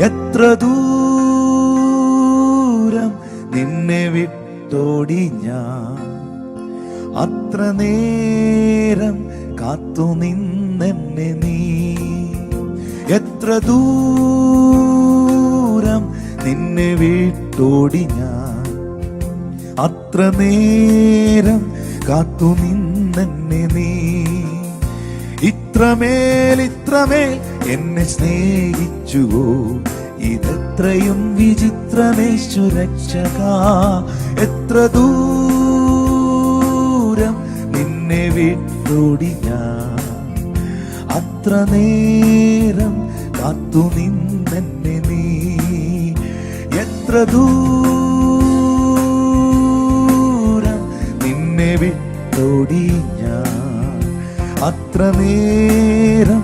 എത്ര ദൂരം നിന്നെ വിട്ടോടി ഞാൻ. അത്ര നേരം കാത്തു നിന്നെന്നെ നീ. എത്ര ദൂരം നിന്നെ വിട്ടോടി ഞാൻ. അത്ര നേരം കാത്തു നിന്നെന്നെ നീ. ഇത്രമേൽ എന്നെ സ്നേഹിച്ചുവോ? ഇതെത്രയും വിചിത്രമേ സുരക്ഷക. എത്ര ദൂരം നിന്നെ വിട്ടോടി ഞാൻ അത്ര നേരം കാത്തു നിന്നെ നീ. എത്ര ദൂരം നിന്നെ വിട്ടോടി ഞാൻ അത്ര നേരം